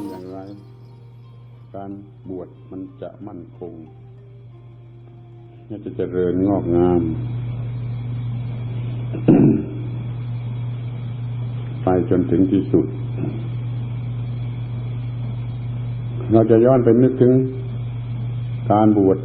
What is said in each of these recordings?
ำอย่างไร การบวชมันจะมั่นคงจะเจริญงอกงามไปจนถึงที่สุด เราจะย้อนไปนึกถึงการบวช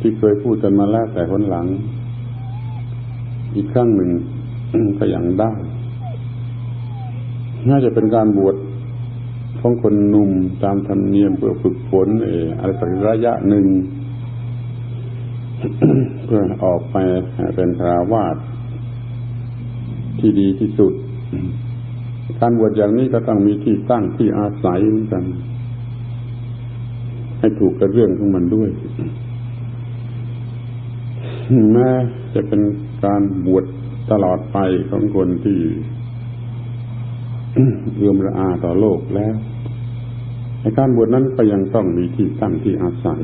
ที่เคยพูดกันมาแล้วแต่คนหลัง อีกครั้งหนึ่งก็ยังได้ น่าจะเป็นการบวช ของคนหนุ่มตามธรรมเนียมเพื่อฝึกฝนเอออะไรสักระยะหนึ่ง เพื่อออกไปเป็นคราวาสที่ดีที่สุด การบวชอย่างนี้ก็ต้องมีที่ตั้งที่อาศัยเหมือนกัน ให้ถูกกับเรื่องของมันด้วย แม้จะเป็นการบวชตลอดไปของคนที่ เรื่อมระอาต่อโลกแล้วในการบวชนั้นก็ยังต้องมีที่ตั้งที่อาศัย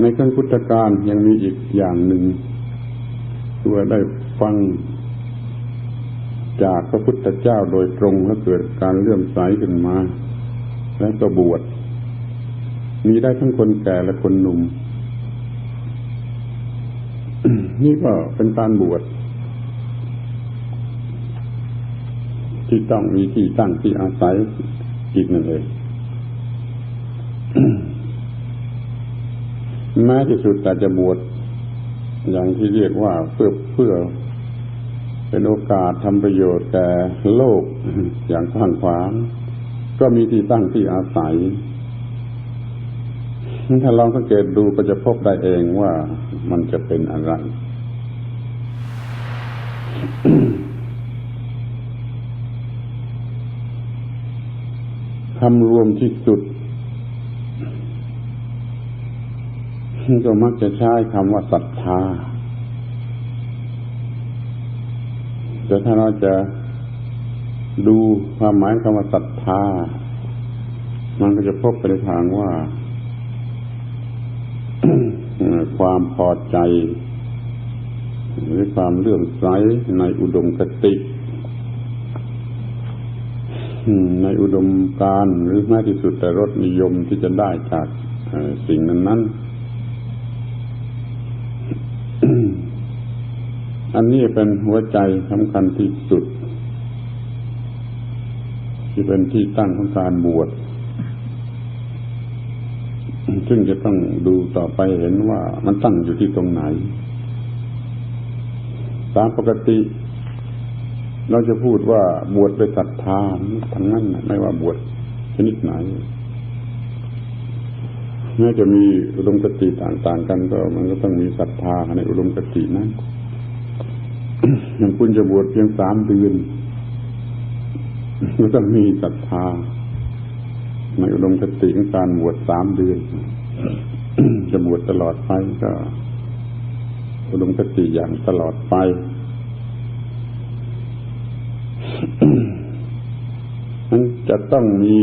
ในขั้งพุทธการยังมีอีกอย่างหนึ่งตัวได้ฟังจากพระพุทธเจ้าโดยตรงและเกิดการเลื่อมใสขึ้นมา แล้วก็บวชมีได้ทั้งคนแก่และคนหนุ่ม นี่ก็เป็นการบวชที่ต้องมีที่ตั้งที่อาศัยอีกนั่นเองแม้ที่สุดแต่จะบวชอย่างที่เรียกว่าเพื่อเพื่อ เป็นโอกาสทำประโยชน์แก่โลกอย่างข้างขวางก็มีที่ตั้งที่อาศัย ถ้าลองสังเกตดูก็จะพบได้เองว่ามันจะเป็นอะไร คำรวมที่สุด ก็มักจะใช้คำว่าศรัทธา แต่ถ้าเราจะดูความหมายคำว่าศรัทธา มันก็จะพบไปในทางว่า ความพอใจ หรือความเลื่อมใสในอุดมคติ ในอุดมการหรือแม้ที่สุดแต่รสนิยมที่จะได้จากสิ่งนั้นนั้นอันนี้เป็นหัวใจสำคัญที่สุด ที่เป็นที่ตั้งของการบวชซึ่งจะต้องดูต่อไปเห็นว่ามันตั้งอยู่ที่ตรงไหน ตามปกติ เราจะพูดว่าบวชไปศรัทธาทั้งนั้นไม่ว่าบวชชนิดไหนแม้จะมีอุดมคติต่าง ๆ กันก็มันก็ต้องมีศรัทธาในอุดมคตินั้นอย่างคุณจะบวชเพียงสามเดือนก็ต้องมีศรัทธาในอุดมคติของการบวชสามเดือน จะบวชตลอดไปก็อุดมคติอย่างตลอดไป มันจะต้องมี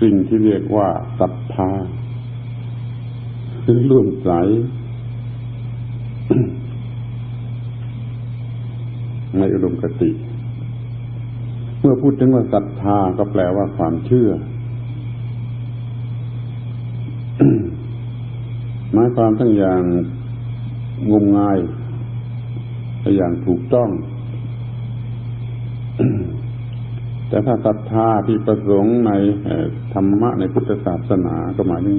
สิ่งที่เรียกว่าศรัทธาคือร่วมใสในอุดมคติ เมื่อพูดถึงว่าศรัทธาก็แปลว่าความเชื่อหมายความทั้งอย่างงมงาย อย่างถูกต้อง แต่ถ้าศรัทธาที่ประสงค์ในธรรมะในพุทธศาสนาก็หมายถึง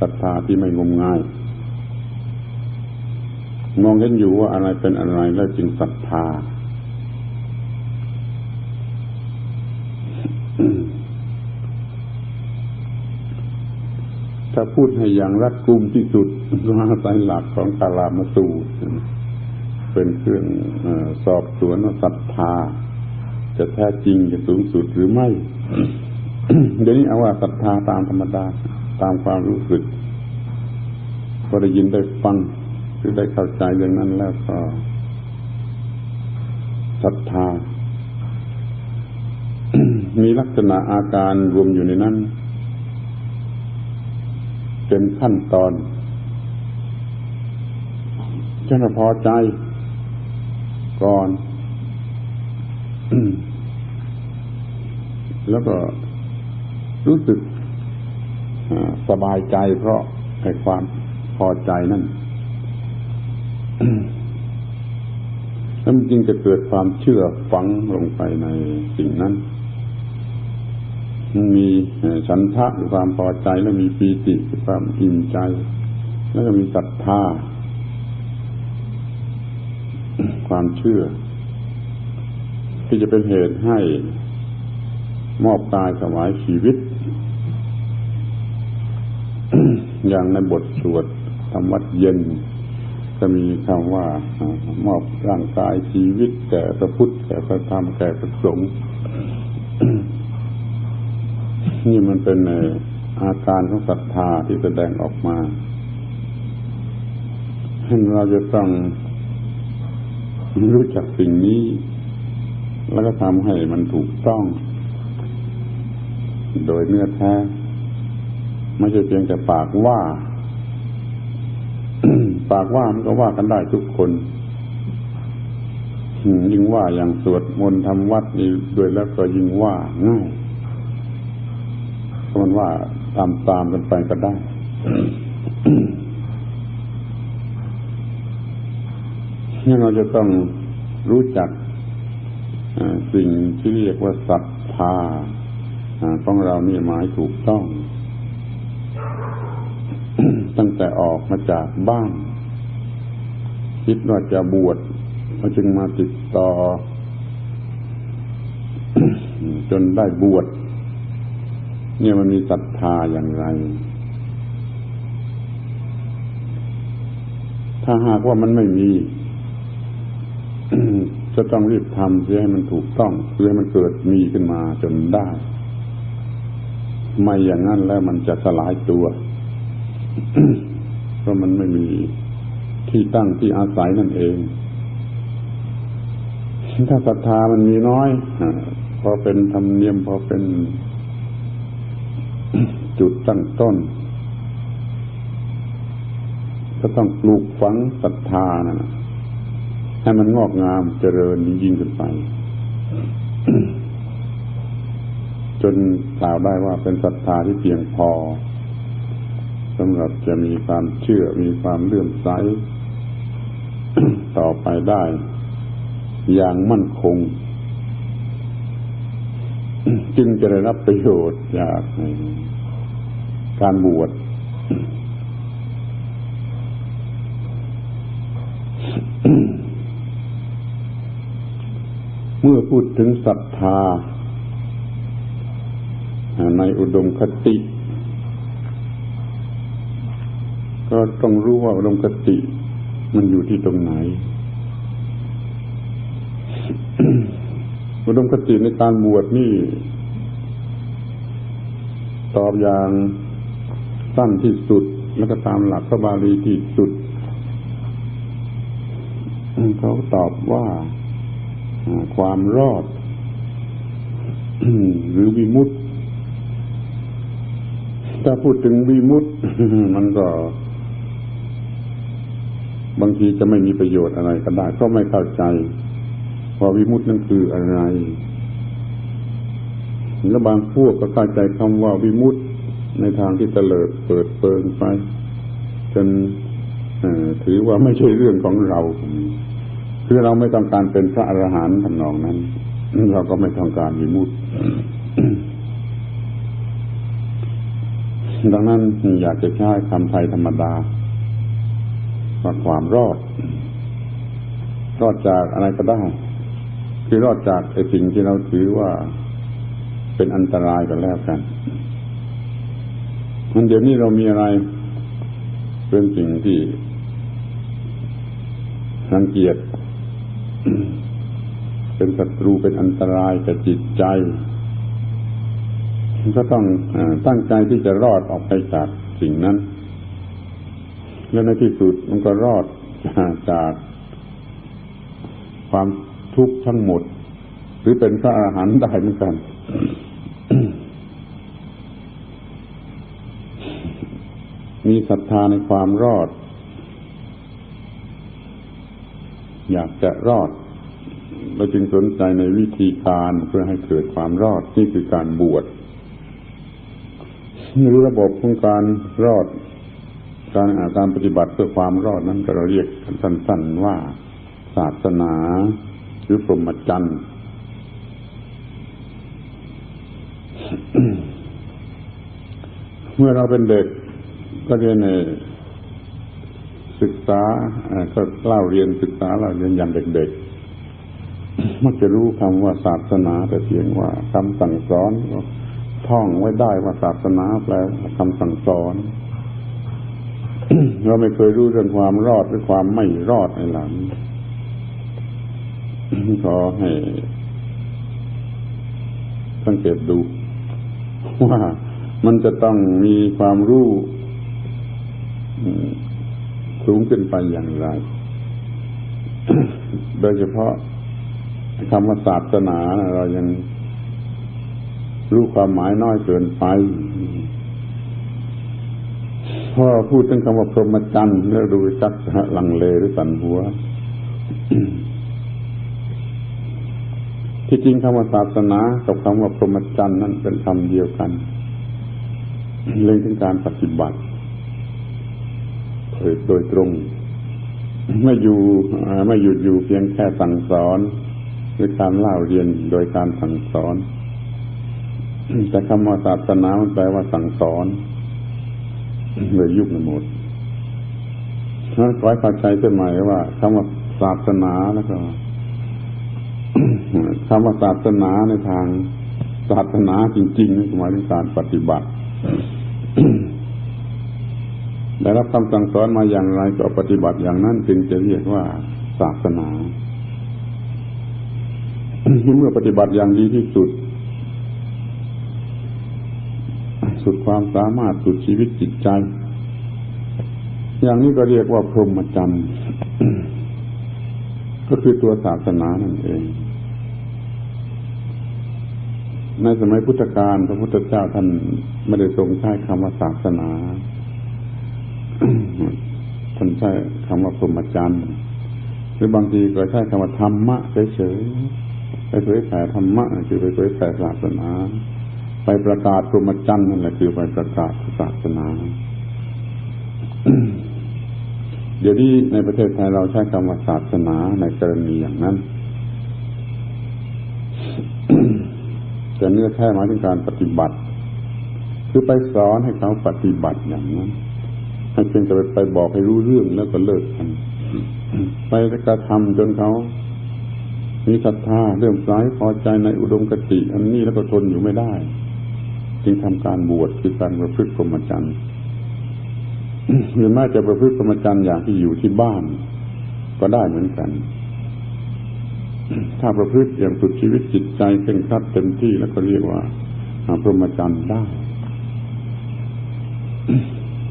ศรัทธาที่ไม่งมงาย มองเห็นอยู่ว่าอะไรเป็นอะไรแล้วจึงศรัทธาถ้าพูดให้อย่างรัดกุมที่สุดมาสายหลักของกาลามสูตร เป็นเครื่องอสอบสวนศรัทธา จะแท้จริงจะสูงสุดหรือไม่ เดี๋ยวนี้เอาว่าศรัทธาตามธรรมดาตามความรู้สึกพอได้ยินได้ฟังหรือได้เข้าใจอย่างนั้นแล้วก็ศรัทธา มีลักษณะอาการรวมอยู่ในนั้น เป็นขั้นตอนฉันพอใจ ก่อน แล้วก็รู้สึกสบายใจเพราะไอ้ความพอใจนั่นแล้วมันจึงจะเกิดความเชื่อฝังลงไปในสิ่งนั้นมันมีฉันทะคือความพอใจแล้วมีปีติคือความอิ่มใจ แล้วก็มีศรัทธา ความเชื่อ ที่จะเป็นเหตุให้มอบกายถวายชีวิต อย่างในบทสวดธรรมวัดเย็น ก็มีคำว่ามอบร่างกายชีวิต แก่พระพุทธแก่พระธรรมแก่พระสงฆ์นี่มันเป็นอาการของศรัทธาที่แสดงออกมาเราจะต้อง รู้จักสิ่งนี้ แล้วก็ทำให้มันถูกต้อง โดยเนื้อแท้ ไม่ใช่เพียงแต่ปากว่า ปากว่ามันก็ว่ากันได้ทุกคนยิ่งว่าอย่างสวดมนต์ทำวัดนี่ด้วยแล้วก็ยิ่งว่าง่ายมันว่าตามตามกันไปก็ได้ นี่เราจะต้องรู้จักสิ่งที่เรียกว่าศรัทธาของเรานี่หมายถูกต้อง ตั้งแต่ออกมาจากบ้าน คิดว่าจะบวชเราจึงมาติดต่อ จนได้บวชเนี่ยมันมีศรัทธาอย่างไร ถ้าหากว่ามันไม่มี จะต้องรีบทำเพื่อให้มันถูกต้องเพื่อให้มันเกิดมีขึ้นมาจนได้ ไม่อย่างนั้นแล้วมันจะสลายตัว เพราะมันไม่มีที่ตั้งที่อาศัยนั่นเอง ถ้าศรัทธามันมีน้อยพอเป็นธรรมเนียมพอเป็นจุดตั้งต้น ก็ต้องปลูกฝังศรัทธานะ่ะ ให้มันงอกงามเจริญยิ่งขึ้นไป จนกล่าวได้ว่าเป็นศรัทธาที่เพียงพอสำหรับจะมีความเชื่อมีความเลื่อมใสต่อไปได้ อย่างมั่นคง จึงจะได้รับประโยชน์จากการบวช เมื่อพูดถึงศรัทธา ในอุดมคติ ก็ต้องรู้ว่าอุดมคติ มันอยู่ที่ตรงไหน อุดมคติในการบวชนี่ ตอบอย่างสั้นที่สุดแล้วก็ตามหลักพระบาลีที่สุด เขาตอบว่า ความรอด หรือวิมุตถ้าพูดถึงวิมุตมันก็ บางทีจะไม่มีประโยชน์อะไรก็ได้ก็ไม่เข้าใจว่าวิมุตนั่นคืออะไรแล้วบางพวกก็เข้าใจคำว่าวิมุตในทางที่เตลิดเปิดเปิงไปจนถือว่าไม่ใช่เรื่องของเรา คือเราไม่ต้องการเป็นพระอรหันต์ทำนองนั้น เราก็ไม่ต้องการมีมุตดังนั้นอยากจะใช้คำไทยธรรมดาว่าความรอด รอดจากอะไรก็ได้คือรอดจากไอ้สิ่งที่เราถือว่าเป็นอันตรายกันแล้วกันมันเดี๋ยวนี้เรามีอะไร เป็นสิ่งที่รังเกียจ เป็นศัตรูเป็นอันตรายแก่จิตใจก็ต้องอตั้งใจที่จะรอดออกไปจากสิ่งนั้น แล้วในที่สุดมันก็รอดจากความทุกข์ทั้งหมด หรือเป็นพระอาหารได้เหมือนกัน มีศรัทธาในความรอด อยากจะรอดเราจึงสนใจในวิธีการเพื่อให้เกิดความรอดนี่คือการบวชรู้ระบบของการรอด การอาการปฏิบัติเพื่อความรอดนั้นเราเรียกสั้นๆว่าศาสนาหรือพรหมจรรย์เมื่อเราเป็นเด็กก็เรียนใน ศึกษาก็เล่าเรียนศึกษาเราเรียนอย่างเด็กๆ มักจะรู้คำว่าศาสนา แต่เพียงว่าคำสั่งสอนท่องไว้ได้ว่าศาสนาแปลว่าคำสั่งสอนเราไม่เคยรู้เรื่องความรอดหรือความไม่รอดในหลังขอให้สังเกตดูว่ามันจะต้องมีความรู้ สูงขึ้นไปอย่างไร โดยเฉพาะคำว่าศาสนาเรายังรู้ความหมายน้อยเกินไปพอพูดถึงคำว่าพรหมจรรย์แล้วดูจักลังเลหรือสันหัว ที่จริงคำว่าศาสนากับคำว่าพรหมจรรย์นั้นเป็นคำเดียวกันเรื่องถึงการปฏิบัติ โดยตรง ไม่อยู่ไม่หยุดอยู่เพียงแค่สั่งสอนหรือการเล่าเรียนโดยการสั่งสอน แต่คำว่าศาสนาแปลว่าสั่งสอนเลยยุบหมดนั้นขอให้เข้าใจเสมอว่าคำว่าศาสนาแล้วก็คำว่าศาสนาในทางศาสนาจริงๆหมายถึงการปฏิบัติ ได้รับคำสั่งสอนมาอย่างไรก็ปฏิบัติอย่างนั้นจึงจะเรียกว่าศาสนาเมื่อปฏิบัติอย่างดีที่สุด สุดความสามารถสุดชีวิตจิตใจ อย่างนี้ก็เรียกว่าพรหมจรรย์ก็คือตัวศาสนานั่นเอง ในสมัยพุทธกาลพระพุทธเจ้าท่านไม่ได้ทรงใช้คำว่าศาสนา ท่านใช้คำว่าพรหมจรรย์หรือบางทีก็ใช้คำว่าธรรมะเฉยๆไปเผยแผ่ธรรมะคือไปเผยแผ่ศาสนา ไปประกาศพรหมจรรย์นั่นแหละคือไปประกาศศาสนาเดี๋ยวนี้ในประเทศไทยเราใช้คำว่าศาสนาในกรณีอย่างนั้นแต่เนื้อแท้หมายถึงการปฏิบัติ คือไปสอนให้เขาปฏิบัติอย่างนั้น ให้เพียงแต่ไปบอกให้รู้เรื่องแล้วก็เลิกกันไปกระทำจนเขามีศรัทธาเริ่มสายพอใจในอุดมคติ อันนี้แล้วก็ทนอยู่ไม่ได้ จึงทำการบวชคือการประพฤติพรหมจรรย์หรือแม้จะประพฤติพรหมจรรย์อย่างที่อยู่ที่บ้าน ก็ได้เหมือนกัน ถ้าประพฤติอย่างสุดชีวิตจิตใจเคร่งครัดเต็มที่แล้วก็เรียกว่าพรหมจรรย์ได้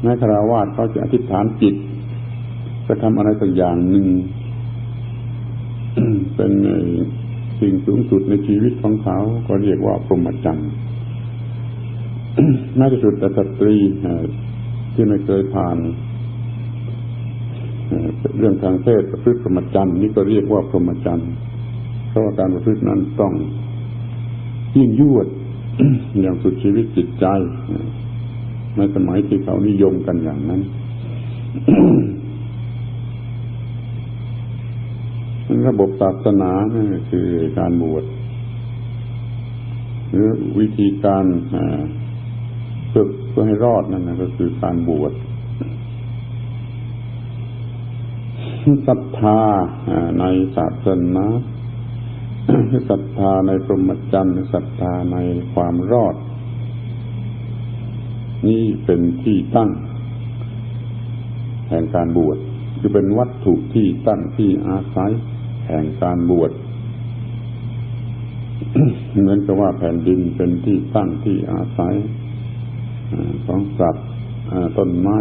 แม้คราวาสเขาจะอธิษฐานจิตจะทำอะไรสักอย่างหนึ่ง เป็นสิ่งสูงสุดในชีวิตของเขา ก็เรียกว่าพรหมจรรย์แม้ที่สุดแต่สตรีที่ไม่เคยผ่านเรื่องทางเพศประพฤติพรหมจรรย์นี่ก็เรียกว่าพรหมจรรย์เพราะว่าการประพฤตินั้นต้องยิ่งยวดอย่างสุดชีวิตจิตใจ ในสมัยที่เขานิยมกันอย่างนั้นระบบศาสนาคือการบวชหรือวิธีการฝึกเพื่อให้รอดนั่นก็คือการบวชศรัทธาในศาสนาศรัทธาในพรหมจรรย์ศรัทธาในความรอด นี้เป็นที่ตั้ง แห่งการบวช คือเป็นวัตถุที่ตั้งที่อาศัยแห่งการบวชเหมือนกับว่าแผ่นดินเป็นที่ตั้งที่อาศัยของสัตว์ต้นไม้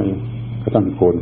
กระตั้งคน